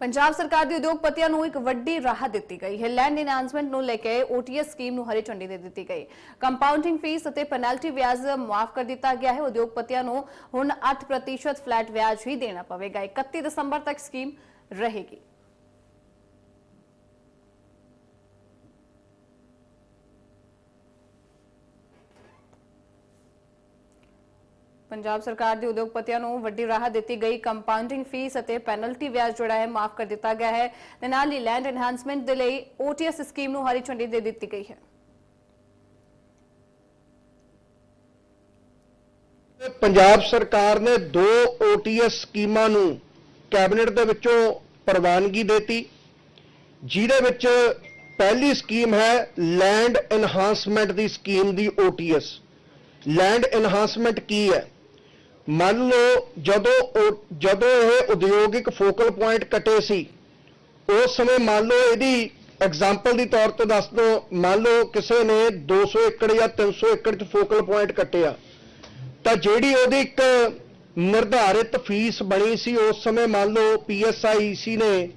ਪੰਜਾਬ ਸਰਕਾਰ ਦੇ ਉਦਯੋਗਪਤੀਆਂ ਨੂੰ ਇੱਕ ਵੱਡੀ ਰਾਹਤ ਦਿੱਤੀ ਗਈ ਹੈ। ਲੈਂਡ ਇਨਹਾਂਸਮੈਂਟ ਨੂੰ ਲੈ ਕੇ ਓਟੀਐਸ ਸਕੀਮ ਨੂੰ ਹਰੀ ਝੰਡੀ ਦੇ ਦਿੱਤੀ ਗਈ। ਕੰਪਾਊਂਡਿੰਗ ਫੀਸ ਅਤੇ ਪੈਨਲਟੀ ਵਿਆਜ ਮਾਫ ਕਰ ਦਿੱਤਾ ਗਿਆ ਹੈ। ਉਦਯੋਗਪਤੀਆਂ ਨੂੰ ਹੁਣ 8% ਫਲੈਟ ਵਿਆਜ ਹੀ ਦੇਣਾ ਪਵੇਗਾ। 31 ਦਸੰਬਰ ਤੱਕ ਸਕੀਮ ਰਹੇਗੀ। ਪੰਜਾਬ ਸਰਕਾਰ ਦੇ ਉਦਯੋਗਪਤੀਆਂ ਨੂੰ ਵੱਡੀ ਰਾਹਤ ਦਿੱਤੀ ਗਈ। ਕੰਪਾਊਂਡਿੰਗ ਫੀਸ ਅਤੇ ਪੈਨਲਟੀ ਵਿਆਜ ਜਿਹੜਾ ਹੈ ਮਾਫ ਕਰ ਦਿੱਤਾ ਗਿਆ ਹੈ। ਤੇ ਨਾਲ ਹੀ ਲੈਂਡ ਐਨਹਾਂਸਮੈਂਟ ਦੇ ਲਈ ਓਟੀਐਸ ਸਕੀਮ ਨੂੰ ਹਰੀ ਝੰਡੀ ਦੇ ਦਿੱਤੀ ਗਈ ਹੈ। ਪੰਜਾਬ ਸਰਕਾਰ ਨੇ ਦੋ ਓਟੀਐਸ ਸਕੀਮਾਂ ਨੂੰ ਕੈਬਨਿਟ ਦੇ ਵਿੱਚੋਂ ਪ੍ਰਵਾਨਗੀ ਦਿੱਤੀ, ਜਿਹਦੇ ਵਿੱਚ ਪਹਿਲੀ ਸਕੀਮ ਹੈ ਲੈਂਡ ਐਨਹਾਂਸਮੈਂਟ ਦੀ ਸਕੀਮ ਦੀ ਓਟੀਐਸ ਲੈਂਡ ਐਨਹਾਂਸਮੈਂਟ ਕੀ ਹੈ? ਮੰਨ ਲਓ ਜਦੋਂ ਉਹ- ਜਦੋਂ ਇਹ ਉਦਯੋਗਿਕ ਫੋਕਲ ਪੁਆਇੰਟ ਕੱਟੇ ਸੀ, ਉਸ ਸਮੇਂ ਮੰਨ ਲਓ ਇਹਦੀ ਐਗਜ਼ਾਮਪਲ ਦੀ ਤੌਰ ਤੇ ਦੱਸ ਦੋ ਮੰਨ ਲਓ ਕਿਸੇ ਨੇ 200 ਏਕੜ ਜਾਂ 300 ਏਕੜ ਚ ਫੋਕਲ ਪੁਆਇੰਟ ਕੱਟਿਆ, ਤਾਂ ਜਿਹੜੀ ਉਹਦੀ ਇੱਕ ਨਿਰਧਾਰਿਤ ਫੀਸ ਬਣੀ ਸੀ, ਉਸ ਸਮੇਂ ਮੰਨ ਲਓ ਪੀਐਸਆਈਸੀ ਨੇ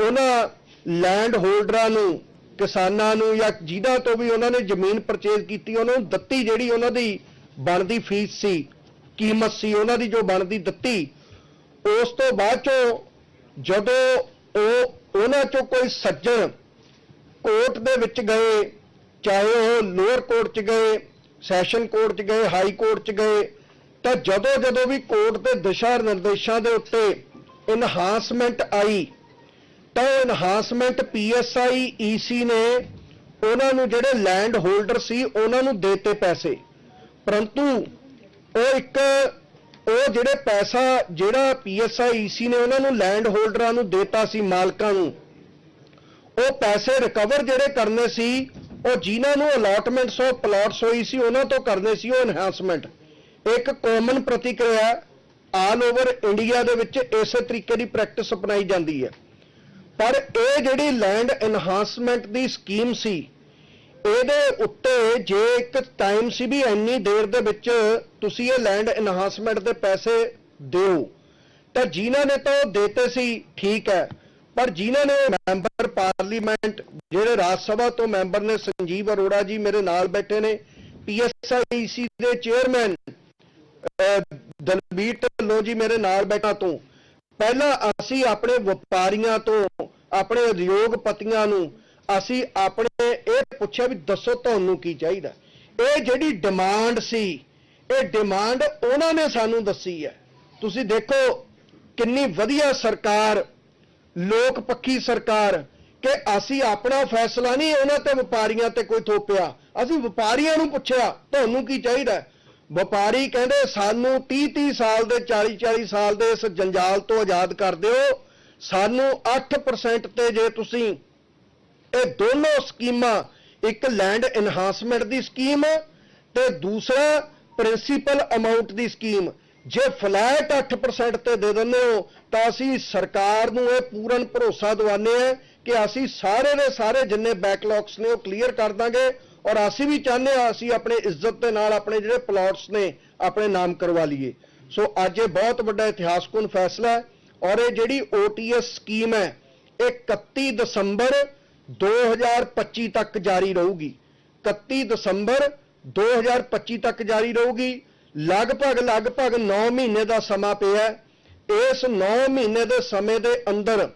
ਉਹਨਾਂ ਲੈਂਡ ਹੋਲਡਰਾਂ ਨੂੰ, ਕਿਸਾਨਾਂ ਨੂੰ ਜਾਂ ਜਿਹਦਾ ਤੋਂ ਵੀ ਉਹਨਾਂ ਨੇ ਜ਼ਮੀਨ ਪਰਚੇਜ਼ ਕੀਤੀ, ਉਹਨਾਂ ਨੂੰ ਦਿੱਤੀ ਜਿਹੜੀ ਉਹਨਾਂ ਦੀ ਬਣਦੀ ਫੀਸ ਸੀ ਕੀਮਤ ਸੀ, ਉਹਨਾਂ ਦੀ ਜੋ ਬਣਦੀ ਦਿੱਤੀ, ਉਸ ਤੋਂ ਬਾਅਦ ਚੋਂ ਜਦੋਂ ਉਹ ਉਹਨਾਂ ਚੋਂ ਕੋਈ ਸੱਜਣ ਕੋਰਟ ਦੇ ਵਿੱਚ ਗਏ, ਚਾਹੇ ਉਹ ਲੋਅਰ ਕੋਰਟ 'ਚ ਗਏ, ਸੈਸ਼ਨ ਕੋਰਟ 'ਚ ਗਏ, ਹਾਈ ਕੋਰਟ 'ਚ ਗਏ, ਤਾਂ ਜਦੋਂ ਜਦੋਂ ਵੀ ਕੋਰਟ ਦੇ ਦਿਸ਼ਾ ਨਿਰਦੇਸ਼ਾਂ ਦੇ ਉੱਤੇ ਇਨਹਾਂਸਮੈਂਟ ਆਈ, ਤਾਂ ਉਹ ਇਨਹਾਂਸਮੈਂਟ ਪੀਐਸਆਈ ਈਸੀ ਨੇ ਉਹਨਾਂ ਨੂੰ ਜਿਹੜੇ ਲੈਂਡ ਹੋਲਡਰ ਸੀ, ਉਹਨਾਂ ਨੂੰ ਦੇਤੇ ਪੈਸੇ। ਪਰੰਤੂ ਉਹ ਇੱਕ, ਉਹ ਜਿਹੜੇ ਪੈਸਾ ਜਿਹੜਾ ਪੀਐਸਆਈ ਈਸੀ ਨੇ ਉਹਨਾਂ ਨੂੰ ਲੈਂਡ ਹੋਲਡਰਾਂ ਨੂੰ ਦੇਤਾ ਸੀ ਮਾਲਕਾਂ ਨੂੰ, ਉਹ ਪੈਸੇ ਰਿਕਵਰ ਜਿਹੜੇ ਕਰਨੇ ਸੀ, ਉਹ ਜਿਨ੍ਹਾਂ ਨੂੰ ਅਲਾਟਮੈਂਟਸ ਆਫ ਪਲਾਟਸ ਹੋਈ ਸੀ, ਉਹਨਾਂ ਤੋਂ ਕਰਨੇ ਸੀ ਉਹ ਐਨਹਾਂਸਮੈਂਟ ਇੱਕ ਕਾਮਨ ਪ੍ਰਤੀਕਿਰਿਆ ਆਲ ਓਵਰ ਇੰਡੀਆ ਦੇ ਵਿੱਚ ਇਸੇ ਤਰੀਕੇ ਦੀ ਪ੍ਰੈਕਟਿਸ ਅਪਣਾਈ ਜਾਂਦੀ ਹੈ। ਪਰ ਇਹ ਜਿਹੜੀ ਲੈਂਡ ਐਨਹਾਂਸਮੈਂਟ ਦੀ ਸਕੀਮ ਸੀ ਇਹਦੇ ਉੱਤੇ ਜੇ ਇੱਕ ਟਾਈਮ ਸੀ ਵੀ ਇੰਨੀ ਦੇਰ ਦੇ ਵਿੱਚ ਤੁਸੀਂ ਇਹ ਲੈਂਡ ਇਨਹਾਂਸਮੈਂਟ ਦੇ ਪੈਸੇ ਦਿਓ, ਤਾਂ ਜਿਨ੍ਹਾਂ ਨੇ ਤਾਂ ਉਹ ਦੇਤੇ ਸੀ, ਠੀਕ ਹੈ। ਪਰ ਜਿਨ੍ਹਾਂ ਨੇ ਮੈਂਬਰ ਪਾਰਲੀਮੈਂਟ ਜਿਹੜੇ ਰਾਜ ਸਭਾ ਤੋਂ ਮੈਂਬਰ ਨੇ ਸੰਜੀਵ ਅਰੋੜਾ ਜੀ ਮੇਰੇ ਨਾਲ ਬੈਠੇ ਨੇ ਪੀਐਸਆਈਸੀ ਦੇ ਚੇਅਰਮੈਨ ਦਲਬੀਰ ਢਿੱਲੋਂ ਜੀ ਮੇਰੇ ਨਾਲ ਬੈਠਾ ਤੋਂ। ਪਹਿਲਾਂ ਅਸੀਂ ਆਪਣੇ ਵਪਾਰੀਆਂ ਤੋਂ, ਆਪਣੇ ਉਦਯੋਗਪਤੀਆਂ ਨੂੰ ਅਸੀਂ ਆਪਣੇ ਇਹ ਪੁੱਛਿਆ ਵੀ ਦੱਸੋ ਤੁਹਾਨੂੰ ਕੀ ਚਾਹੀਦਾ। ਇਹ ਜਿਹੜੀ ਡਿਮਾਂਡ ਸੀ, ਇਹ ਡਿਮਾਂਡ ਉਹਨਾਂ ਨੇ ਸਾਨੂੰ ਦੱਸੀ ਹੈ। ਤੁਸੀਂ ਦੇਖੋ ਕਿੰਨੀ ਵਧੀਆ ਸਰਕਾਰ, ਲੋਕ ਪੱਖੀ ਸਰਕਾਰ, ਕਿ ਅਸੀਂ ਆਪਣਾ ਫੈਸਲਾ ਨਹੀਂ ਉਹਨਾਂ ਤੇ ਵਪਾਰੀਆਂ ਤੇ ਕੋਈ ਥੋਪਿਆ। ਅਸੀਂ ਵਪਾਰੀਆਂ ਨੂੰ ਪੁੱਛਿਆ, ਤੁਹਾਨੂੰ ਕੀ ਚਾਹੀਦਾ? ਵਪਾਰੀ ਕਹਿੰਦੇ, ਸਾਨੂੰ 30 30 ਸਾਲ ਦੇ 40 40 ਸਾਲ ਦੇ ਇਸ ਜੰਜਾਲ ਤੋਂ ਆਜ਼ਾਦ ਕਰ ਦਿਓ। ਸਾਨੂੰ 8% ਤੇ ਜੇ ਤੁਸੀਂ ਇਹ ਦੋਨੋਂ ਸਕੀਮਾਂ, ਇੱਕ ਲੈਂਡ ਐਨਹਾਂਸਮੈਂਟ ਦੀ ਸਕੀਮ ਤੇ ਦੂਸਰਾ ਪ੍ਰਿੰਸੀਪਲ ਅਮਾਉਂਟ ਦੀ ਸਕੀਮ। ਜੇ ਫਲੈਟ 8% ਤੇ ਦੇ ਦਿੰਦੇ ਹੋ, ਤਾਂ ਅਸੀਂ ਸਰਕਾਰ ਨੂੰ ਇਹ ਪੂਰਨ ਭਰੋਸਾ ਦਿਵਾਉਂਦੇ ਹਾਂ ਕਿ ਅਸੀਂ ਸਾਰੇ ਦੇ ਸਾਰੇ ਜਿੰਨੇ ਬੈਕਲੌਗਸ ਨੇ ਉਹ ਕਲੀਅਰ ਕਰ ਦਾਂਗੇ ਔਰ ਅਸੀਂ ਵੀ ਚਾਹੁੰਦੇ ਹਾਂ ਅਸੀਂ ਆਪਣੇ ਇੱਜ਼ਤ ਦੇ ਨਾਲ ਆਪਣੇ ਜਿਹੜੇ ਪਲਾਟਸ ਨੇ, ਆਪਣੇ ਨਾਮ ਕਰਵਾ ਲਈਏ। ਸੋ ਅੱਜ ਇਹ ਬਹੁਤ ਵੱਡਾ ਇਤਿਹਾਸਕੁਨ ਫੈਸਲਾ ਹੈ ਔਰ ਇਹ ਜਿਹੜੀ OTS ਸਕੀਮ ਹੈ, ਇਹ 31 ਦਸੰਬਰ 2025 ਤੱਕ ਜਾਰੀ ਰਹੂਗੀ। 31 ਦਸੰਬਰ 2025 ਤੱਕ ਜਾਰੀ ਰਹੂਗੀ। ਲਗਭਗ ਲਗਭਗ 9 ਮਹੀਨੇ ਦਾ ਸਮਾਂ ਪਿਆ ਇਸ 9 ਮਹੀਨੇ ਦੇ ਸਮੇਂ ਦੇ ਅੰਦਰ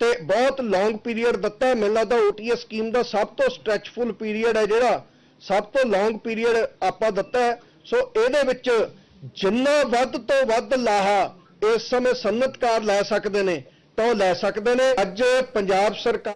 ਤੇ ਬਹੁਤ ਲੌਂਗ ਪੀਰੀਅਡ ਦਿੱਤਾ ਮੈਨੂੰ ਲੱਗਦਾ OTS ਸਕੀਮ ਦਾ ਸਭ ਤੋਂ ਸਟ੍ਰੈਚਫੁਲ ਪੀਰੀਅਡ ਹੈ ਜਿਹੜਾ। ਸਭ ਤੋਂ ਲੌਂਗ ਪੀਰੀਅਡ ਆਪਾਂ ਦਿੱਤਾ ਹੈ। ਸੋ ਇਹਦੇ ਵਿੱਚ ਜਿੰਨਾ ਵੱਧ ਤੋਂ ਵੱਧ ਲਾਹਾ ਇਸ ਸਮੇਂ ਸਨਅਤਕਾਰ ਲੈ ਸਕਦੇ ਨੇ, ਤਾਂ ਉਹ ਲੈ ਸਕਦੇ ਨੇ। ਅੱਜ ਪੰਜਾਬ ਸਰਕਾਰ